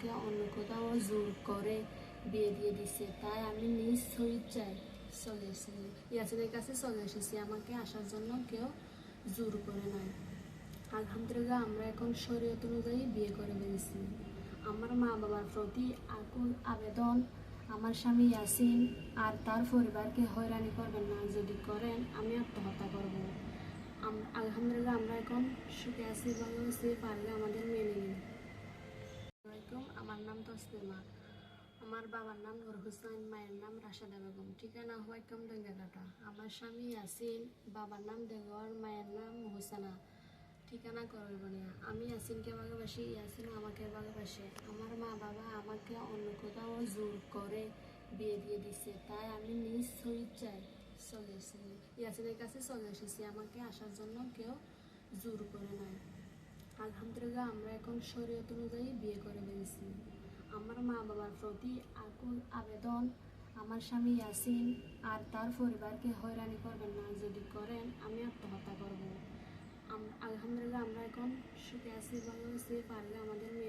আমাকে অন্য কোথাও জোর করে বিয়ে দিয়ে দিছে। তাই আমি নিজ শরীর চাই, চলে এসেছি। ইয়াসিনের কাছে চলে এসেছি। আমাকে আসার জন্য কেউ জোর করে নয় আলহামদুলিল্লাহ, আমরা এখন শরীয়ত অনুযায়ী বিয়ে করে ফেলেছি। আমার মা বাবার প্রতি আকুল আবেদন। আমার স্বামী ইয়াসিন আর তার পরিবারকে হয়রানি করবেন না। যদি করেন, আমি আত্মহত্যা করব। আলহামদুলিল্লাহ, আমরা এখন সুখে আছি, ভালো পারলে আমাদের মেনে নিন আসসালামাইকুম আমার নাম তসলিমা আমার বাবার নাম নুর হুসাইন মায়ের নাম রাশেদা বেগম। ঠিকানা হোয়াইকম ডেঙ্গাঘাটা আমার স্বামী ইয়াসিন, বাবার নাম দেগর মায়ের নাম হোসেনা। ঠিকানা করবনিয়া আমি ইয়াসিনকে ভালোবাসি, ইয়াসিন আমাকে ভালোবাসে। আমার মা বাবা আমাকে অন্য কোথাও জোর করে বিয়ে দিয়ে দিছে। তাই আমি নিজ ইচ্ছায় চলে এসেছি ইয়াসিনের কাছে চলে এসেছি। আমাকে আসার জন্য কেউ জোর করে নয় আলহামদুলিল্লাহ, আমরা এখন শরীয়ত অনুযায়ী বিয়ে মা বাবার প্রতি আকুল আবেদন। আমার স্বামী ইয়াসিন আর তার পরিবারকে হয়রানি করবেন না, যদি করেন আমি আত্মহত্যা করব। আলহামদুলিল্লাহ আমরা এখন সুখে আছি, ভালো আছি, পারলে আমাদের নিন